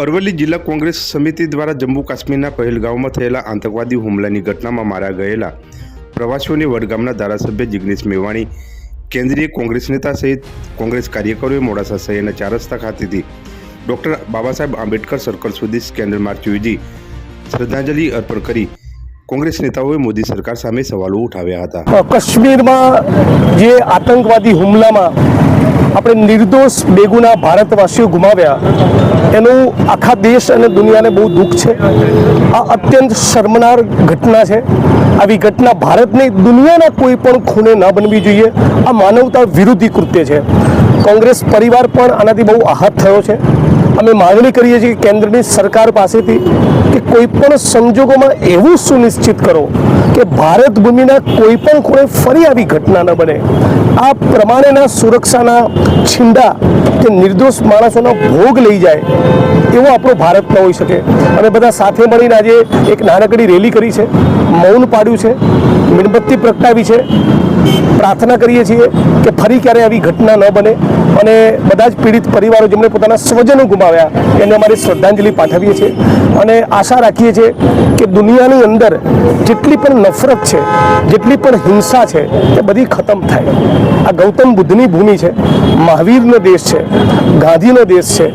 અરવલ્લી જિલ્લા કોંગ્રેસ સમિતિ દ્વારા જમ્મુ કાશ્મીરના પહેલગાંવમાં થયેલા આતંકવાદી હુમલાની ઘટનામાં માર્યા ગયેલા પ્રવાસીઓને વડગામના ધારાસભ્ય જિગ્નેશ મેવાણી, કેન્દ્રીય કોંગ્રેસ નેતા સહિત કોંગ્રેસ કાર્યકરોએ મોડાસા શહેરના ચાર રસ્તા ખાતેથી ડૉક્ટર બાબા સાહેબ આંબેડકર સર્કલ સુધી સ્કેન્ડલ માર્ચ યોજી શ્રદ્ધાંજલિ અર્પણ કરી કોંગ્રેસ નેતાઓએ મોદી સરકાર સામે સવાલો ઉઠાવ્યા હતા. કાશ્મીરમાં જે આતંકવાદી હુમલામાં આપણે નિર્દોષ બેગુના ભારતવાસીઓ ગુમાવ્યા, એનું આખા દેશ અને દુનિયાને બહુ દુઃખ છે. આ અત્યંત શર્મનાર ઘટના છે. આવી ઘટના ભારતની દુનિયાના કોઈ પણ ખૂણે ન બનવી જોઈએ. આ માનવતા વિરુદ્ધી કૃત્ય છે. કોંગ્રેસ પરિવાર પણ આનાથી બહુ આહત થયો છે. અમે માંગણી કરીએ છીએ કે કેન્દ્રની સરકાર પાસેથી કે કોઈ પણ સંજોગોમાં એવું સુનિશ્ચિત કરો કે ભારત ભૂમિના કોઈ પણ ખૂણે ફરી આવી ઘટના ન બને. આ પ્રમાણેના સુરક્ષાના છીંડા જે નિર્દોષ માણસોનો ભોગ લઈ જાય એવો આપણો ભારત ન હોઈ શકે. અમે બધા સાથે મળીને આજે એક નાનકડી રેલી કરી છે, મૌન પાડ્યું છે. મીણબત્તી પ્રગટાવી છે. પ્રાર્થના કરીએ છીએ કે ફરી ક્યારે આવી ઘટના ન બને અને બધા જ પીડિત પરિવારો જેમણે પોતાના સ્વજનો ગુમાવ્યા એને અમારી શ્રદ્ધાંજલિ પાઠવીએ છીએ. અને આશા રાખીએ છીએ કે દુનિયાની અંદર જેટલી પણ નફરત છે, જેટલી પણ હિંસા છે, એ બધી ખતમ થાય. આ ગૌતમ બુદ્ધની ભૂમિ છે, મહાવીરનો દેશ છે, ગાંધીનો દેશ છે,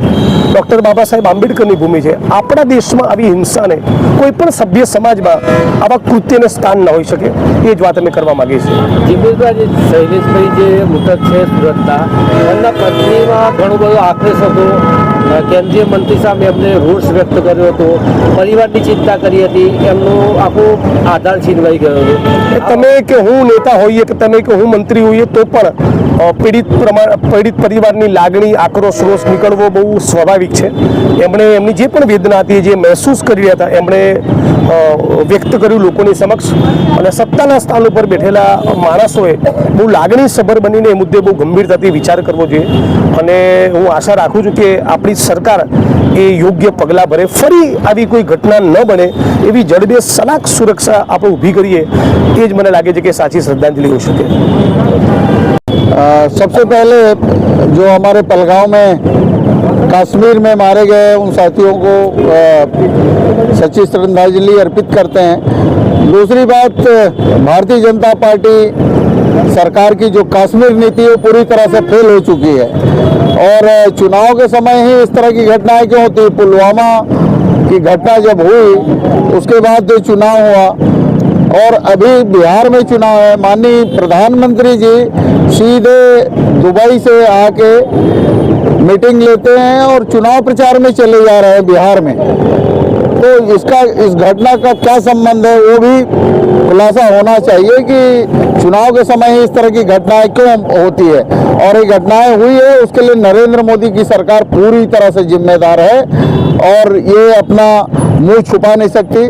ડૉક્ટર બાબા સાહેબ આંબેડકરની ભૂમિ છે. આપણા દેશમાં આવી હિંસાને કોઈ પણ સભ્ય સમાજમાં આવા કૃત્યને સ્થાન ન હોઈ શકે. એ જ વાત અમે કરવા માંગીએ છીએ. જીમેશભાઈ શૈલેષભાઈ જે મૃતક છે સુરતના, એમના પત્નીમાં ઘણું બધું આક્રોશ હતો. કેન્દ્રીય મંત્રી સામે એમને રોષ વ્યક્ત કર્યો હતો. પરિવારની ચિંતા કરી હતી. એમનો આખો આધાર છીનવાઈ ગયો હતો. તમે કે હું નેતા હોઈએ કે તમે કે હું મંત્રી હોઈએ તો પણ પીડિત પ્રમાણ પીડિત પરિવારની લાગણી, આક્રોશ, રોષ નીકળવો બહુ સ્વાભાવિક છે. એમણે એમની જે પણ વેદના હતી, જે મહેસૂસ કરી રહ્યા હતા, એમણે વ્યક્ત કર્યું લોકોની સમક્ષ. અને સત્તાના સ્થાન ઉપર બેઠેલા માણસોએ બહુ લાગણી સભર બનીને એ મુદ્દે બહુ ગંભીરતાથી વિચાર કરવો જોઈએ. અને હું આશા રાખું છું કે આપણી સરકાર એ યોગ્ય પગલાં ભરે ફરી આવી કોઈ ઘટના ન બને એવી જડબે સલાક સુરક્ષા આપણે ઊભી કરીએ એ જ મને લાગે છે કે સાચી શ્રદ્ધાંજલિ હોઈ શકે अ, सबसे पहले जो हमारे पलगांव में कश्मीर में मारे गए उन साथियों को अ, सच्ची श्रद्धांजलि अर्पित करते हैं दूसरी बात भारतीय जनता पार्टी सरकार की जो कश्मीर नीति है, वो पूरी तरह से फेल हो चुकी है। और चुनाव के समय ही इस तरह की घटनाएँ क्यों होती? पुलवामा की घटना जब हुई, उसके बाद जो चुनाव हुआ, और अभी बिहार में चुनाव है। माननीय प्रधानमंत्री जी सीधे दुबई से आके मीटिंग लेते हैं और चुनाव प्रचार में चले जा रहे हैं बिहार में। तो इसका, इस घटना का क्या संबंध है, वो भी खुलासा होना चाहिए कि चुनाव के समय इस तरह की घटनाएँ क्यों होती है। और ये घटनाएँ हुई है, उसके लिए नरेंद्र मोदी की सरकार पूरी तरह से जिम्मेदार है और ये अपना मुँह छुपा नहीं सकती।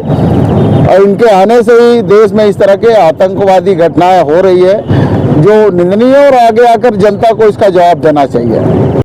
और इनके आने से ही देश में इस तरह के आतंकवादी घटनाएँ हो रही है, जो निंदनीय और आगे आकर जनता को इसका जवाब देना चाहिए।